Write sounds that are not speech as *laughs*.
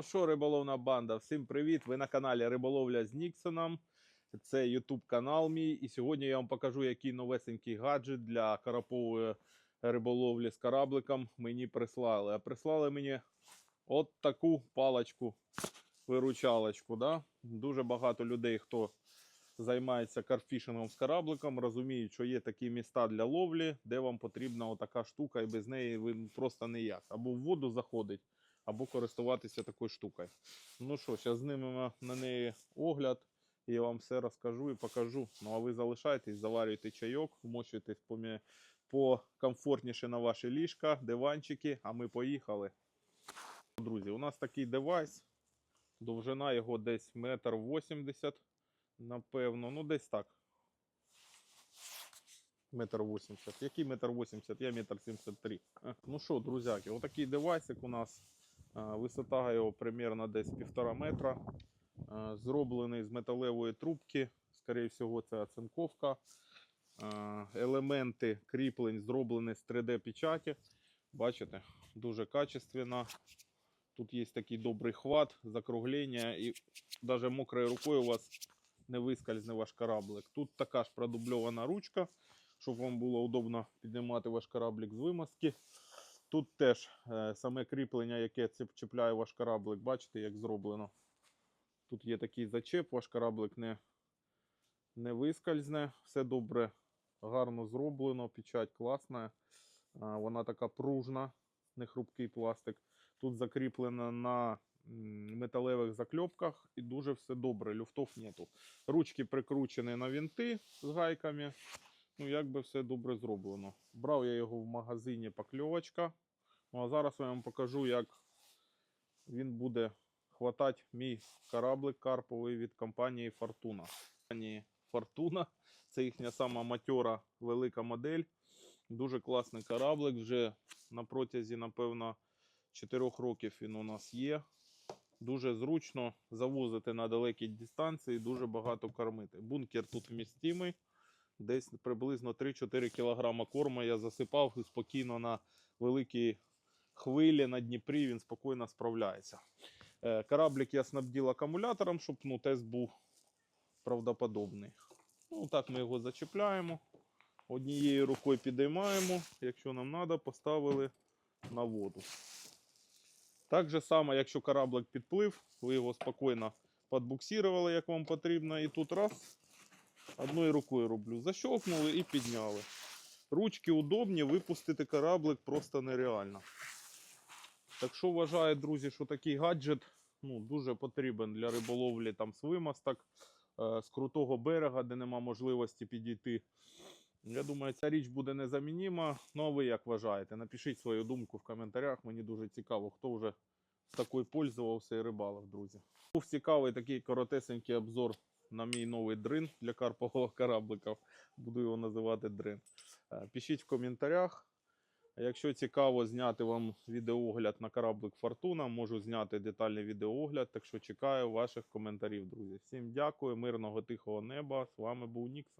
Ну що, риболовна банда, всім привіт! Ви на каналі Риболовля з Ніксоном. Це YouTube канал мій. І сьогодні я вам покажу, який новесенький гаджет для карапової риболовлі з корабликом мені прислали. А прислали мені от таку паличку, виручалочку. Да? Дуже багато людей, хто займається карфішингом з корабликом, розуміють, що є такі міста для ловлі, де вам потрібна отака штука, і без неї ви просто ніяк. Або в воду заходить або користуватися такою штукою. Ну що, зараз знімемо на неї огляд, і я вам все розкажу і покажу. Ну а ви залишайтесь, заварюйте чайок, вмощуйтесь помі- покомфортніше на ваші ліжка, диванчики, а ми поїхали. Друзі, у нас такий девайс. Довжина його десь метр вісімдесят, напевно, ну десь так. Метр вісімдесят. Який метр вісімдесят? Я метр сімдесят три. Ну що, друзяки, отакий девайсик у нас. А, Висота його примерно десь півтора метра. Зроблений з металевої трубки. Скоріше всього, це оцинковка. Елементи кріплень зроблені з 3D-печаті. Бачите, дуже качественно. Тут є такий добрий хват, закруглення, і навіть мокрою рукою у вас не вискользне ваш кораблик. Тут така ж продубльована ручка, щоб вам було удобно піднімати ваш кораблик з вимазки. Тут теж е, саме кріплення, яке чіпляє ваш кораблик, бачите, як зроблено. Тут є такий зачеп, ваш кораблик не, не вискользне. Все добре, гарно зроблено, печать класна. Вона така пружна, не хрупкий пластик. Тут закріплено на металевих закльопках і дуже все добре, люфтов нету. Ручки прикручені на вінти з гайками. Ну, як би все добре зроблено. Брав я його в магазині покльовочка. Ну, а зараз я вам покажу, як він буде хватати мій кораблик карповий від компанії Fortuna. Компанії Fortuna це їхня сама матьора велика модель. Дуже класний кораблик. Вже на протязі, напевно, 4 років він у нас є. Дуже зручно завозити на далекі дистанції, дуже багато кормити. Бункер тут вмістимий. Десь приблизно 3-4 кг корму я засипав і спокійно на великій хвилі на Дніпрі він спокійно справляється. Е, Кораблик я снабдив акумулятором, щоб ну, тест був правдоподобний. Ну, так ми його зачіпляємо. Однією рукою підіймаємо, якщо нам треба, поставили на воду. Так же само, якщо кораблик підплив, ви його спокійно підбуксирували, як вам потрібно, і тут раз, одною рукою роблю. Защелкнули і підняли. Ручки удобні, випустити кораблик просто нереально. Так що вважаю, друзі, що такий гаджет ну, дуже потрібен для риболовлі там з вимосток, е, з крутого берега, де нема можливості підійти. Я думаю, ця річ буде незамінима. Ну а ви як вважаєте? Напишіть свою думку в коментарях. Мені дуже цікаво, хто вже з такою пользувався і рибалив, друзі. Був цікавий такий коротесенький обзор на мій новий дрин для карпового *laughs* кораблика. Буду його називати дрин. Е, Пишіть в коментарях. Якщо цікаво зняти вам відеоогляд на кораблик Фортуна, можу зняти детальний відеоогляд. Так що чекаю ваших коментарів, друзі. Всім дякую, мирного тихого неба. З вами був Ніксон.